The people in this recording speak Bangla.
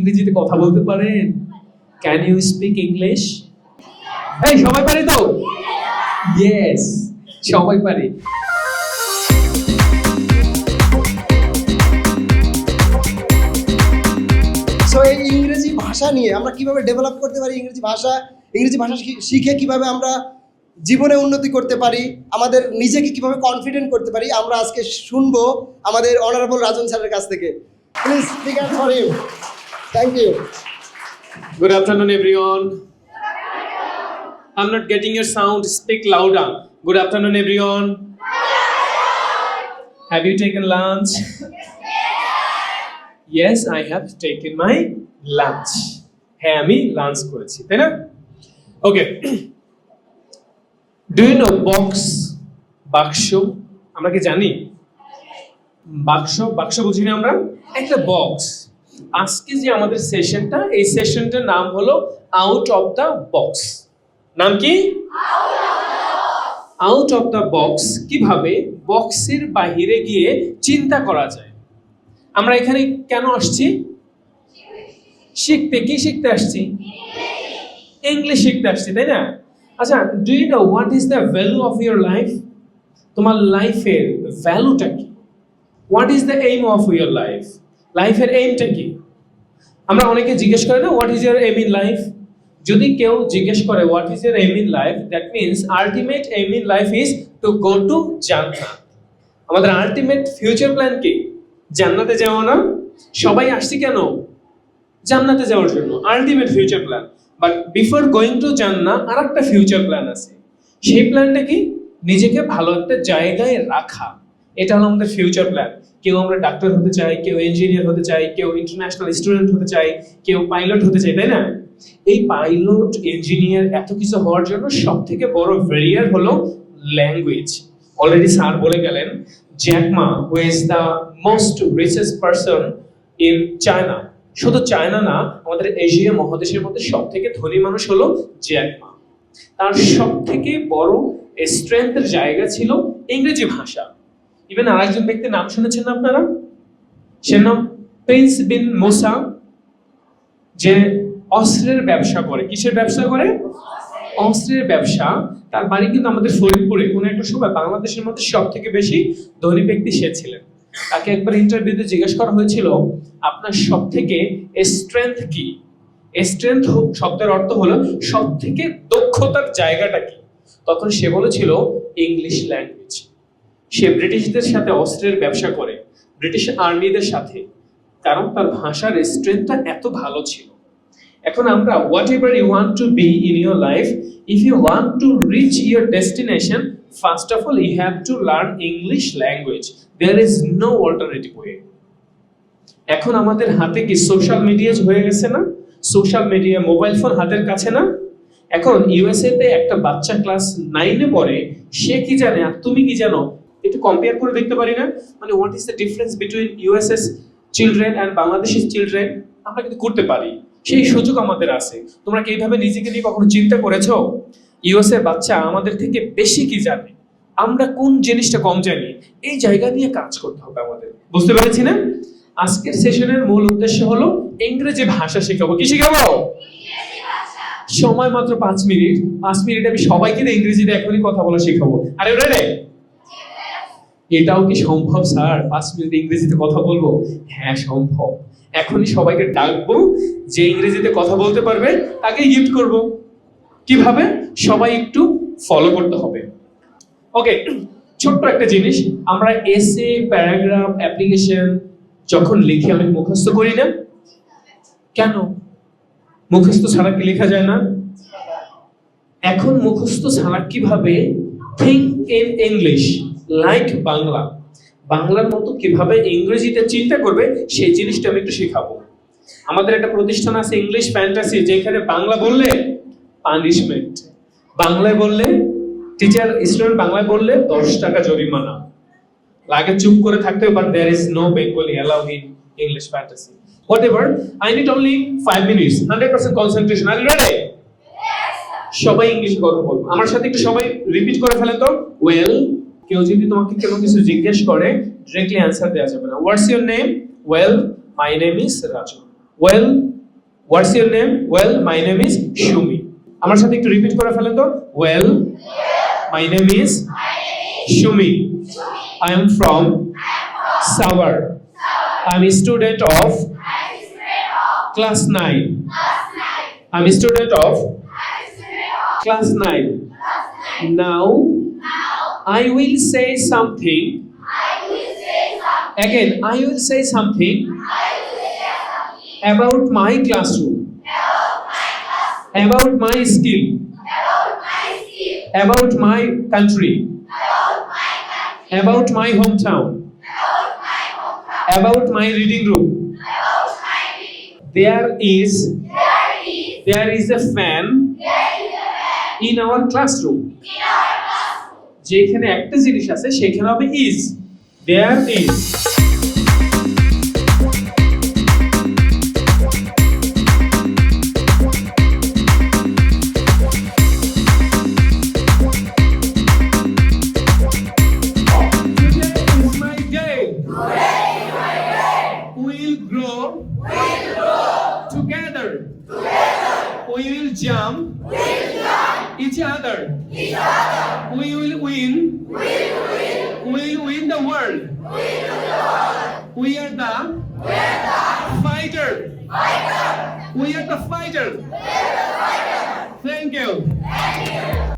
ইংরেজিতে কথা বলতে পারেন? ক্যান ইউ স্পিক ইংলিশ এই সবাই পারে তো? ইয়েস সবাই পারে। সো এই ইংরেজি ভাষা নিয়ে আমরা কীভাবে ডেভেলপ করতে পারি ইংরেজি ভাষা? ইংরেজি ভাষা শিখে কীভাবে আমরা জীবনে উন্নতি করতে পারি? আমাদের নিজেকে কীভাবে কনফিডেন্ট করতে পারি? আমরা আজকে শুনব আমাদের অনারেবল রাজন স্যারের কাছ থেকে। Please speaker for you thank you Good afternoon, everyone. I'm not getting your sound. Speak louder. Good afternoon, everyone. Have you taken lunch? Yes, I have taken my lunch. হ্যাঁ আমি লাঞ্চ করেছি তাই না okay do you know box বাক্স আমরা কি জানি বাক্স বাক্স বুঝি না আমরা একটা বক্স আজকে যে আমাদের সেশনটা এই সেশনটার নাম হলো আউট অফ দ্য বক্স নাম কি? আউট অফ দ্য বক্স কীভাবে বক্সের বাইরে গিয়ে চিন্তা করা যায়? আমরা এখানে কেন আসছি? শিখতে কি শিখতে আসছি? ইংলিশ শিখতে আসছি, তাই না? আচ্ছা do you know what is the value of your life তোমার লাইফের ভ্যালুটা কি? What is the aim of your life লাইফের এইমটা কি? আমরা অনেকে জিজ্ঞেস করে না what is your aim in life যদি কেউ জিজ্ঞেস করে what is your aim in life that means ultimate aim in life is to go to জান্নাত। আমাদের আলটিমেট ফিউচার প্ল্যান কি? জান্নাতে যাওয়া না? সবাই আসছি কেন? জান্নাতে যাওয়ার জন্য ultimate future plan but before going to জান্না আর একটা ফিউচার প্ল্যান আছে। সেই প্ল্যানটা কি? নিজেকে ভালো একটা জায়গায় রাখা। এটা হলো আমাদের ফিউচার প্ল্যান কেউ আমরা ডাক্তার হতে চাই, কেউ ইঞ্জিনিয়ার হতে চাই, কেউ ইন্টারন্যাশনাল স্টুডেন্ট হতে চাই, কেউ পাইলট হতে চাই, তাই না? এই পাইলট ইঞ্জিনিয়ার এত কিছু হওয়ার জন্য সব থেকে বড় ভেরিয়ার হলো ল্যাঙ্গুয়েজ অলরেডি স্যার বলে গেলেন Jack Ma who is the most richest person in China শুধু চায়না না, আমাদের এশিয়া মহাদেশের মধ্যে সব থেকে ধনী মানুষ হলো জ্যাকমা তার সব থেকে বড় স্ট্রেংথের জায়গা ছিল ইংরেজি ভাষা। ইভেন আরেকজন ব্যক্তির নাম শুনেছেন আপনারা? সে নাম প্রিন্স বিন মোসা, যে অস্ত্রের ব্যবসা করে। কিসের ব্যবসা করে? অস্ত্রের ব্যবসা। তার বাড়ি কিন্তু আমাদের ফরিদপুরে কোনো একটা সময় বাংলাদেশের মধ্যে সব থেকে বেশি ধনী ব্যক্তি সে ছিলেন। তাকে একবার ইন্টারভিউতে জিজ্ঞেস করা হয়েছিল, আপনার সব থেকে স্ট্রেংথ কি স্ট্রেংথ শব্দের অর্থ হলো সব থেকে দক্ষতার জায়গাটা কি? তখন সে বলেছিল, ইংলিশ ল্যাঙ্গুয়েজ। সে ব্রিটিশদের সাথে অস্ত্রের ব্যবসা করে, ব্রিটিশ আর্মিদের সাথে। কারণ তার ভাষার স্ট্রেংথটা এত ভালো ছিল। এখন আমরা whatever you want to be in your life if you want to reach your destination first of all you have to learn English language there is no alternative way এখন আমাদের হাতে কি সোশ্যাল মিডিয়া হয়ে গেছে না? সোশ্যাল মিডিয়া মোবাইল ফোন হাতের কাছে না? এখন ইউএসএ তে একটা বাচ্চা ক্লাস নাইনে পড়ে, সে কি জানে? আর তুমি কি জানো? কম্পেয়ার করে দেখতে পারি না। মানে what is the difference between USS children and বাংলাদেশের চিলড্রেন আমরা কিন্তু করতে পারি। সেই সুযোগ আমাদের আছে। তোমরা কি এইভাবে নিজেকে নিয়ে কখনো চিন্তা করেছ? ইউএসএ বাচ্চা আমাদের থেকে বেশি কি জানে? আমরা কোন জিনিসটা কম জানি? এই জায়গা নিয়ে কাজ করতে হবে আমাদের। বুঝতে পেরেছি না? আজকের সেশনের মূল উদ্দেশ্য হলো ইংরেজি ভাষা শেখাবো। কি শেখাবো? সময় মাত্র পাঁচ মিনিট। পাঁচ মিনিট আমি সবাইকে ইংরেজিতে এখনই কথা বলা শেখাবো। আরে রে! এটাও কি সম্ভব, স্যার? পাঁচ মিনিট ইংরেজিতে কথা বলব? হ্যাঁ সম্ভব। এখনই সবাইকে ডাকবো, যে ইংরেজিতে কথা বলতে পারবে তাকে গিফট করব। কীভাবে? সবাই একটু ফলো করতে হবে। ওকে ছোট্ট একটা জিনিস। আমরা এসে প্যারাগ্রাফ অ্যাপ্লিকেশন যখন লিখি, আমি মুখস্থ করি না। কেন? মুখস্থ ছাড়া কি লেখা যায় না? এখন মুখস্থ ছাড়া কীভাবে think in English like Bangla. বাংলার মতো কীভাবে ইংরেজিতে চিন্তা করবে, সেই জিনিসটা আমি একটু শেখাবো। আমাদের একটা প্রতিষ্ঠান আছে ইংলিশ ফ্যান্টাসি যেখানে বাংলা বললে পানিশমেন্ট বাংলায় বললে টিচার স্টুডেন্ট বাংলায় বললে দশ টাকা জরিমানা। লাগে চুপ করে থাকতে but there is no Bengali allow in English fantasy whatever I need only five minutes hundred percent concentration R ready সবাই ইংলিশে কথা বলব। আমার সাথে একটু সবাই রিপিট করে ফেলে তো। ওয়েল কেউ যদি তোমাকে কোনো কিছু জিজ্ঞেস করে ডিরেক্টলি অ্যান্সার দেওয়া যাবে না। What's your name well my name is Raju well what's your name well my name is Sumi আমার সাথে একটু রিপিট করে ফেলেন তো। Well my name is Sumi I am from Savar I am student of class nine I am student of Class 9. Class nine. Now, now I, will say something. Again, I will say something, will say something about, my about my classroom, about my skill, about my, skill. About my country, about my, country. About my hometown, about my, hometown. About my reading room. About my reading. There is there is, there is a fan in our classroom যেখানে একটা জিনিস আছে, সেখানে হবে is there is We will jump. We will jump. Each other. Each other. We will win. We will win. We will win the world. We will win the world. We are the. We are the. Fighter. Fighter. We are the fighter. We are the fighter. Thank you. Thank you.